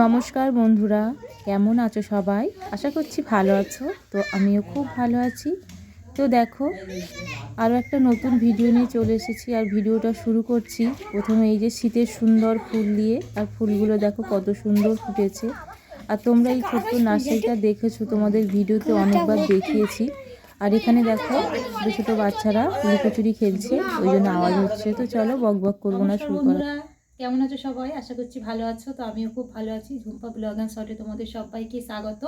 নমস্কার বন্ধুরা, কেমন আছো সবাই? আশা করছি ভালো আছো, তো আমিও খুব ভালো আছি। তো দেখো আরও একটা নতুন ভিডিও নিয়ে চলে এসেছি আর ভিডিওটা শুরু করছি। প্রথমে এই যে শীতের সুন্দর ফুল দিয়ে, আর ফুলগুলো দেখো কত সুন্দর ফুটেছে। আর তোমরা এই ছোট্ট নার্সারিটা দেখেছ, তোমাদের ভিডিওতে অনেকবার দেখিয়েছি। আর এখানে দেখো, ছোটো ছোটো বাচ্চারা লুকোচুরি খেলছে, ওই জন্য আওয়াজ হচ্ছে। তো চলো বক বক করব না, শুরু করা কেমন আছো সবাই? আশা করছি ভালো আছো। তো আমিও খুব ভালো আছি। ঝুম্পা ব্লগ অ্যান্ড শর্টে তোমাদের সবাইকে স্বাগত।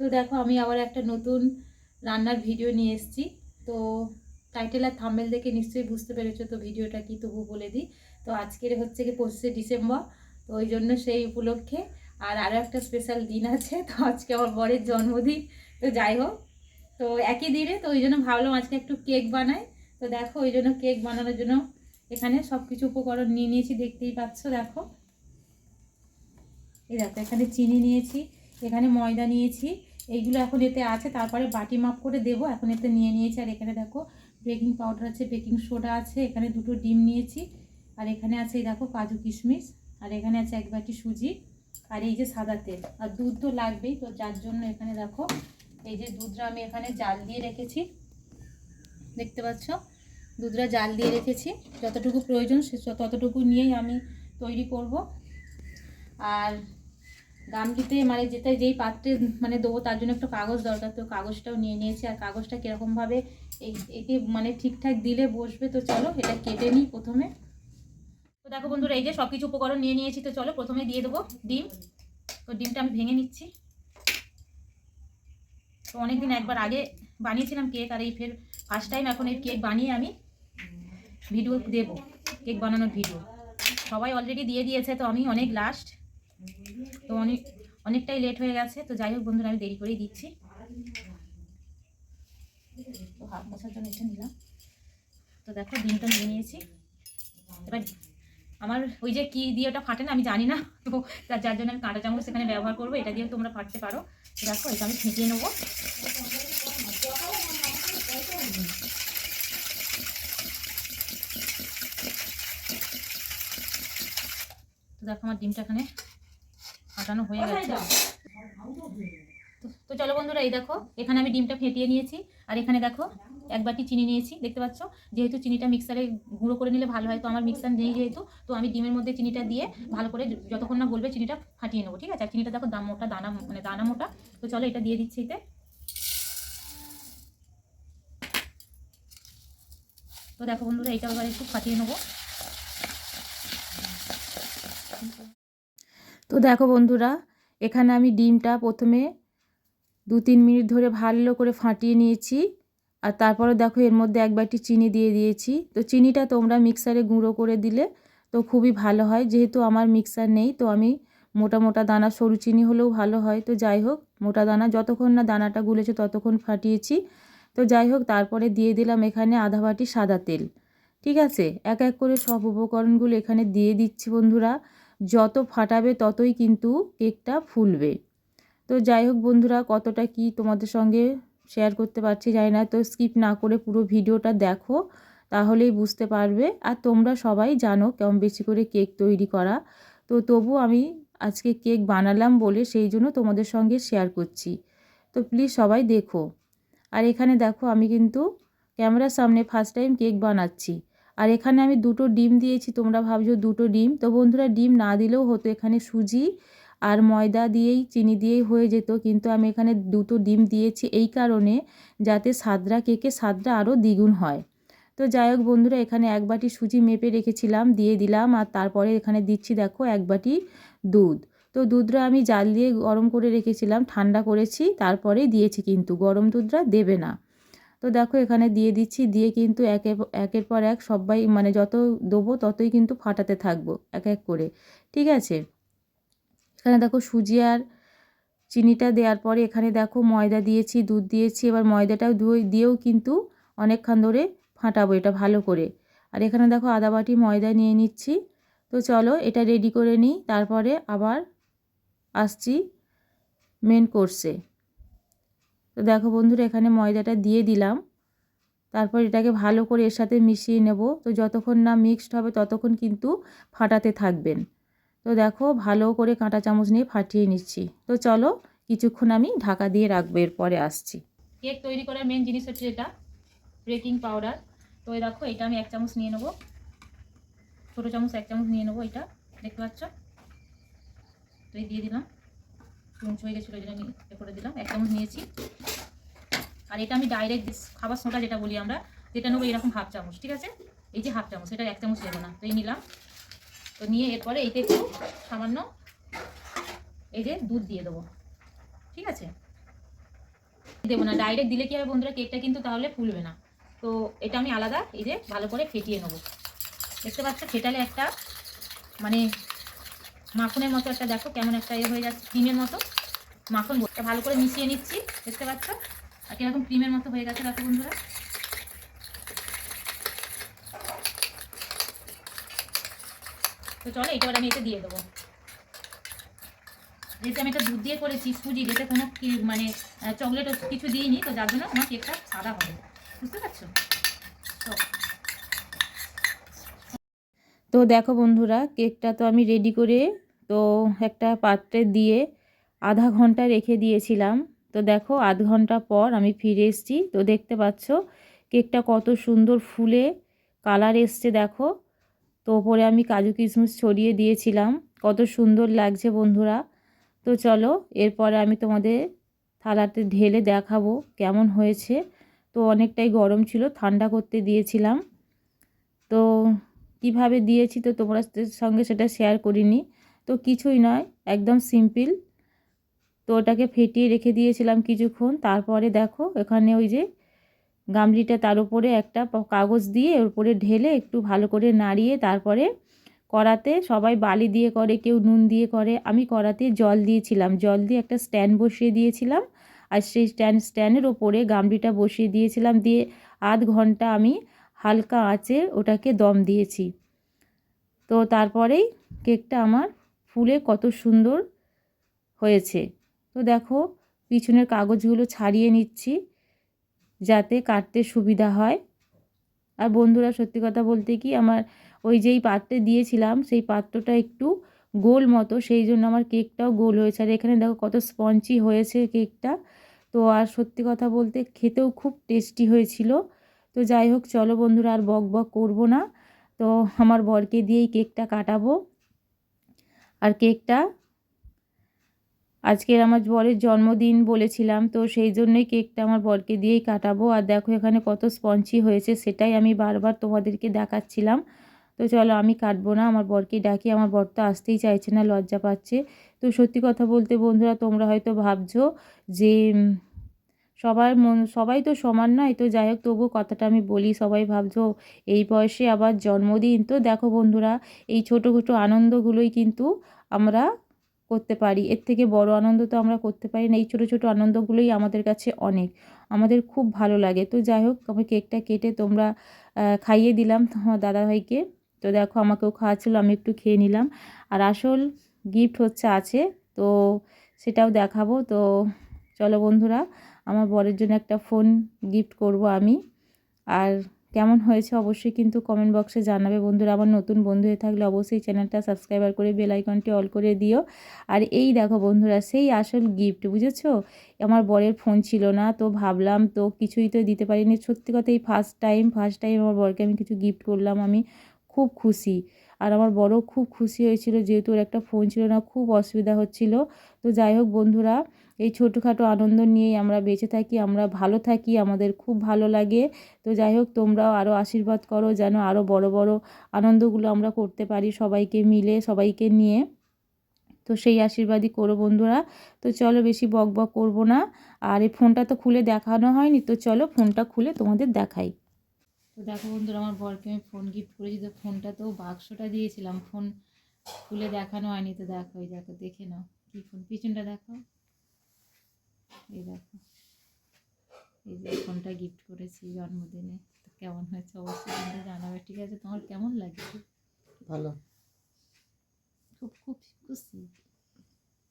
তো দেখো, আমি আবার একটা নতুন রান্নার ভিডিও নিয়ে এসেছি। তো টাইটেল আর থাম্বেল দেখে নিশ্চয়ই বুঝতে পেরেছ তো ভিডিওটা কি তবু বলে দিই। তো আজকের হচ্ছে কি পঁচিশে ডিসেম্বর। তো ওই জন্য সেই উপলক্ষে আর আরও একটা স্পেশাল দিন আছে। তো আজকে আমার বরের জন্মদিন। তো যাই হোক, তো একই দিনে তো ওই জন্য ভাবলাম আজকে একটু কেক বানাই। তো দেখো, ওই জন্য কেক বানানোর জন্য এখানে সব কিছু উপকরণ নিয়ে নিয়েছি, দেখতেই পাচ্ছ, দেখো। এই দেখো, এখানে চিনি নিয়েছি, এখানে ময়দা নিয়েছি, এইগুলো এখন এতে আছে, তারপরে বাটি মাপ করে দেবো, এখন এতে নিয়ে নিয়েছি, আর এখানে দেখো বেকিং পাউডার আছে বেকিং সোডা আছে, এখানে দুটো ডিম নিয়েছি, আর এখানে আছে, এই দেখো, কাজু কিশমিশ, আর এখানে আছে এক বাটি সুজি, আর এই যে সাদা তেল, আর দুধ তো লাগবেই, তো যার জন্য এখানে দেখো, এই যে দুধটা আমি এখানে জাল দিয়ে রেখেছি, দেখতে পাচ্ছ? দুধটা জাল দিয়ে রেখেছি। যতটুকু প্রয়োজন সে ততটুকু নিয়েই আমি তৈরি করব। আর গামলিতে মানে যেটা যেই পাত্রে মানে দেবো তার জন্য একটু কাগজ দরকার, তো কাগজটাও নিয়ে নিয়েছি। আর কাগজটা কীরকমভাবে একে মানে ঠিকঠাক দিলে বসবে, তো চলো এটা কেটে নিই প্রথমে। তো দেখো বন্ধুরা, এই যে সব কিছু উপকরণ নিয়ে নিয়েছি, তো চলো প্রথমে দিয়ে দেবো ডিম। তো ডিমটা আমি ভেঙে নিচ্ছি। তো অনেকদিন একবার আগে বানিয়েছিলাম কেক, আর এই ফের ফার্স্ট টাইম এখন এই কেক বানিয়ে আমি ভিডিও দেব, কেক বানানোর ভিডিও। সবাই অলরেডি দিয়ে দিয়েছে, তো আমি অনেক লাস্ট তো অনেক, অনেকটাই লেট হয়ে গেছে, তো যাই হোক বন্ধুরা, আমি দেরি করেই দিচ্ছি। তো জন্য এটা নিলাম। তো দেখো, ডিমটা নিয়ে নিয়েছি। এবার আমার ওই যে কি দিয়ে ওটা ফাটে না, আমি জানি না। তো তার, যার জন্য আমি কাঁটা চামচ সেখানে ব্যবহার করব, এটা দিয়ে তোমরা ফাটতে পারো। দেখো, এটা আমি ফেটিয়ে নেব। তো দেখো আমার ডিমটা এখানে ফাটানো হয়ে গেছে। তো- তো চলো বন্ধুরা এই দেখো এখানে আমি ডিমটা ফেটিয়ে নিয়েছি আর এখানে দেখো এক বাটি চিনি নিয়েছি দেখতে পাচ্ছ? যেহেতু চিনিটা মিক্সারে গুঁড়ো করে নিলে ভালো হয় তো আমার মিক্সার নেই যেহেতু তো আমি ডিমের মধ্যে চিনিটা দিয়ে ভালো করে যতক্ষণ না বলবে চিনিটা ফাটিয়ে নেব ঠিক আছে? আর চিনিটা দেখো দাম মোটা দানা মানে দানা মোটা। তো চলো এটা দিয়ে দিচ্ছি এতে। তো দেখো বন্ধুরা এটা এবার একটু ফাটিয়ে নেব। তো দেখো বন্ধুরা, এখানে আমি ডিমটা প্রথমে দু তিন মিনিট ধরে ভালো করে ফাটিয়ে নিয়েছি। আর তারপরে দেখো এর মধ্যে এক বাটি চিনি দিয়ে দিয়েছি। তো চিনিটা তোমরা মিক্সারে গুঁড়ো করে দিলে তো খুবই ভালো হয়। যেহেতু আমার মিক্সার নেই, তো আমি মোটা মোটা দানা, সরু চিনি হলেও ভালো হয়। তো যাই হোক, মোটা দানা যতক্ষণ না দানাটা গুলেছে ততক্ষণ ফাটিয়েছি। তো যাই হোক, তারপরে দিয়ে দিলাম এখানে আধা বাটি সাদা তেল। ঠিক আছে? এক এক করে সব উপকরণগুলো এখানে দিয়ে দিচ্ছি বন্ধুরা। যত ফাটাবে ততই কিন্তু কেকটা ফুলবে। তো যাই হোক বন্ধুরা, কতটা কি তোমাদের সঙ্গে শেয়ার করতে পারছি জানি না, তো স্কিপ না করে পুরো ভিডিওটা দেখো, তাহলেই বুঝতে পারবে। আর তোমরা সবাই জানো কেমন বেশি করে কেক তৈরি করা। তো তবু আমি আজকে কেক বানালাম বলে সেই জন্য তোমাদের সঙ্গে শেয়ার করছি। তো প্লিজ সবাই দেখো। আর এখানে দেখো আমি কিন্তু ক্যামেরার সামনে ফার্স্ট টাইম কেক বানাচ্ছি। আর এখানে আমি দুটো ডিম দিয়েছি, তোমরা ভাবছ দুটো ডিম? তো বন্ধুরা, ডিম না দিলেও হতো, এখানে সুজি আর ময়দা দিয়েই, চিনি দিয়েই হয়ে যেত, কিন্তু আমি এখানে দুটো ডিম দিয়েছি এই কারণে যাতে সাদরা কেকে সাদরা আরও দ্বিগুণ হয়। তো যাই হোক বন্ধুরা, এখানে এক বাটি সুজি মেপে রেখেছিলাম, দিয়ে দিলাম আর তারপরে এখানে দিচ্ছি দেখো এক বাটি দুধ। তো দুধটা আমি জাল দিয়ে গরম করে রেখেছিলাম, ঠান্ডা করেছি তারপরে দিয়েছি কিন্তু, গরম দুধটা দেবে না। তো দেখো এখানে দিয়ে দিচ্ছি, দিয়ে কিন্তু একে একের পর এক সবাই মানে যত দেবো ততই কিন্তু ফাটাতে থাকব এক এক করে, ঠিক আছে? এখানে দেখো সুজি আর চিনিটা দেওয়ার পরে এখানে দেখো ময়দা দিয়েছি, দুধ দিয়েছি, এবার ময়দাটাও দুই, দিয়েও কিন্তু অনেকক্ষণ ধরে ফাটাবো এটা ভালো করে। আর এখানে দেখো আদা বাটি ময়দা নিয়ে নিচ্ছি, তো চলো এটা রেডি করে নিই, তারপরে আবার আসছি মেন কোর্সে তো দেখো বন্ধুরা, এখানে ময়দাটা দিয়ে দিলাম। তারপর এটাকে ভালো করে এর সাথে মিশিয়ে নেব। তো যতক্ষণ না মিক্সড হবে, ততক্ষণ কিন্তু ফাটাতে থাকবেন। তো দেখো, ভালো করে কাঁটা চামচ নিয়ে ফাটিয়ে নিচ্ছি। তো চলো, কিছুক্ষণ আমি ঢাকা দিয়ে রাখব, এরপরে আসছি। কেক তৈরি করার মেন জিনিস হচ্ছে এটা বেকিং পাউডার তো দেখো, এটা আমি এক চামচ নিয়ে নেব। ছোটো চামচ, এক চামচ নিয়ে নেব এটা, দেখতে পাচ্ছ? তো দিয়ে দিলাম। চুমচ হয়ে গেছিল যেটা আমি এ করে দিলাম, এক চামচ নিয়েছি। আর এটা আমি ডাইরেক্ট খাবার সোঁটা যেটা বলি আমরা, যেটা নেব এরকম হাফ চামচ, ঠিক আছে? এই যে হাফ চামচ এটা এক চামচ নেব না, তো এই নিলাম। তো নিয়ে এরপরে এইতে একটু সামান্য এই যে দুধ দিয়ে দেবো, ঠিক আছে? দেবো না ডাইরেক্ট দিলে কি হবে বন্ধুরা কেকটা কিন্তু তাহলে ফুলবে না। তো এটা আমি আলাদা এই যে ভালো করে ফেটিয়ে নেব। দেখতে পাচ্ছ, ফেটালে একটা মানে মাখনের মতো একটা, দেখো কেমন একটা ইয়ে হয়ে যাচ্ছে, ক্রিমের মতো। মাখন ভালো করে মিশিয়ে নিচ্ছি, দেখতে পাচ্ছ? আর কীরকম ক্রিমের মতো হয়ে গেছে, দেখো বন্ধুরা। তো চলো এটা আমি এটা দিয়ে দেবো। যেহেতু আমি এটা দুধ দিয়ে করেছি, সুজি যেটা কোনো মানে চকলেট কিছু দিইনি, তো যার জন্য আমার কেকটা সাদা হবে। বুঝতে পারছ? তো দেখো বন্ধুরা, কেকটা তো আমি রেডি করে, তো একটা পাত্রে দিয়ে আধা ঘণ্টা রেখে দিয়েছিলাম। তো দেখো, আধ ঘণ্টা পর আমি ফিরে এসেছি। তো দেখতে পাচ্ছ, কেকটা কত সুন্দর ফুলে কালার এসছে দেখো। তো ওপরে আমি কাজু কিশমিশ ছড়িয়ে দিয়েছিলাম। কত সুন্দর লাগছে বন্ধুরা। তো চলো, এরপরে আমি তোমাদের থালাতে ঢেলে দেখাবো কেমন হয়েছে। তো অনেকটাই গরম ছিল, ঠান্ডা করতে দিয়েছিলাম। তো কীভাবে দিয়েছি তো তোমরা সঙ্গে সেটা শেয়ার করিনি। তো কিছুই নয়, একদম সিম্পল তো ওটাকে ফেটিয়ে রেখে দিয়েছিলাম কিছুক্ষণ। তারপরে দেখো, এখানে ওই যে গামলিটা তার উপরে একটা কাগজ দিয়ে ওর উপরে ঢেলে একটু ভালো করে নাড়িয়ে তারপরে কড়াতে সবাই বালি দিয়ে করে, কেউ নুন দিয়ে করে। আমি কড়াতে জল দিয়েছিলাম। জল দিয়ে একটা স্ট্যান্ড বসিয়ে দিয়েছিলাম। আর সেই স্ট্যান্ড স্ট্যান্ডের ওপরে গামলিটা বসিয়ে দিয়েছিলাম। দিয়ে আধ ঘণ্টা আমি হালকা আঁচে ওটাকে দম দিয়েছি। তো তারপরেই কেকটা আমার ফুলে কত সুন্দর হয়েছে। তো দেখো, পিছনের কাগজগুলো ছাড়িয়ে নিচ্ছি যাতে কাটতে সুবিধা হয়। আর বন্ধুরা, সত্যি কথা বলতে কি, আমার ওই যেই পাত্রে দিয়েছিলাম, সেই পাত্রটা একটু গোল মতো, সেই জন্য আমার কেকটাও গোল হয়েছে। আর এখানে দেখো কত স্পঞ্জি হয়েছে কেকটা। তো আর সত্যি কথা বলতে, খেতেও খুব টেস্টি হয়েছিল। তো যাই হোক, চলো বন্ধুরা, আর বক বক করব না। তো আমার বরকে দিয়েই কেকটা কাটাবো। আর কেকটা, আজকের আমার বরের জন্মদিন বলেছিলাম, তো সেই জন্যই কেকটা আমার বরকে দিয়েই কাটাবো। আর দেখো এখানে কত স্পঞ্জি হয়েছে, সেটাই আমি বারবার তোমাদেরকে দেখাচ্ছিলাম। তো চলো, আমি কাটবো না, আমার বরকে ডাকি। আমার বর তো আসতেই চাইছে না, লজ্জা পাচ্ছে। তো সত্যি কথা বলতে বন্ধুরা, তোমরা হয়তো ভাবছ যে সবার মন, সবাই তো সমান নয়। তো যাই হোক, তবুও কথাটা আমি বলি, সবাই ভাবছ এই বয়সে আবার জন্মদিন। তো দেখো বন্ধুরা, এই ছোটো ছোটো আনন্দগুলোই কিন্তু আমরা করতে পারি। এর থেকে বড় আনন্দ তো আমরা করতে পারি না। এই ছোটো ছোটো আনন্দগুলোই আমাদের কাছে অনেক। আমাদের খুব ভালো লাগে। তো যাই হোক, আমি কেকটা কেটে তোমরা খাইয়ে দিলাম আমার দাদাভাইকে। তো দেখো, আমাকেও খাওয়াচ্ছিলো, আমি একটু খেয়ে নিলাম। আর আসল গিফট হচ্ছে আছে, তো সেটাও দেখাবো। তো চলো বন্ধুরা আমার বরের জন্য একটা ফোন গিফট করব আমি। আর কেমন হয়েছে অবশ্যই কিন্তু কমেন্ট বক্সে জানাবে। বন্ধুরা, আমার নতুন বন্ধু হয়ে থাকলে অবশ্যই চ্যানেলটা সাবস্ক্রাইবার করে বেল আইকনটি অল করে দিও। আর এই দেখো বন্ধুরা, সেই আসল গিফট বুঝেছ? আমার বরের ফোন ছিল না, তো ভাবলাম তো কিছুই তো দিতে পারিনি। সত্যি কথা, এই ফার্স্ট টাইম ফার্স্ট টাইম আমার বরকে আমি কিছু গিফট করলাম, আমি খুব খুশি। আর আমার বড় খুব খুশি হয়েছিল যেহেতু ওর একটা ফোন ছিল না, খুব অসুবিধা হচ্ছিল। তো যাই হোক বন্ধুরা, এই ছোটোখাটো আনন্দ নিয়েই আমরা বেঁচে থাকি, আমরা ভালো থাকি, আমাদের খুব ভালো লাগে। তো যাই হোক, তোমরাও আরও আশীর্বাদ করো যেন আরও বড় বড় আনন্দগুলো আমরা করতে পারি সবাইকে মিলে, সবাইকে নিয়ে। তো সেই আশীর্বাদই করো বন্ধুরা। তো চলো বেশি বক বক করব না। আর এই ফোনটা তো খুলে দেখানো হয়নি, তো চলো ফোনটা খুলে তোমাদের দেখাই। তো দেখো বন্ধুরা আমার বরকে আমি ফোন গিফট করেছি। তো ফোনটা তো বাক্সটা দিয়েছিলাম ফোন খুলে দেখানো হয়নি। তো দেখো এই দেখো দেখে নাও কী ফোন পিছনটা দেখো। এই দেখো এই যে ফোনটা গিফট করেছি জন্মদিনে। তো কেমন হয়েছে অবশ্যই কিন্তু জানাবে। ঠিক আছে তোমার কেমন লাগছে? ভালো। খুব খুব খুশি।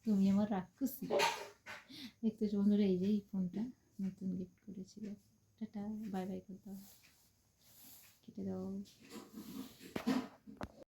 তুমি আমার রাগ খুশি দেখতে বন্ধুরা এই যে এই ফোনটা নতুন গিফট করেছিল টাটা বাই বাই করতে হবে কেটে দাও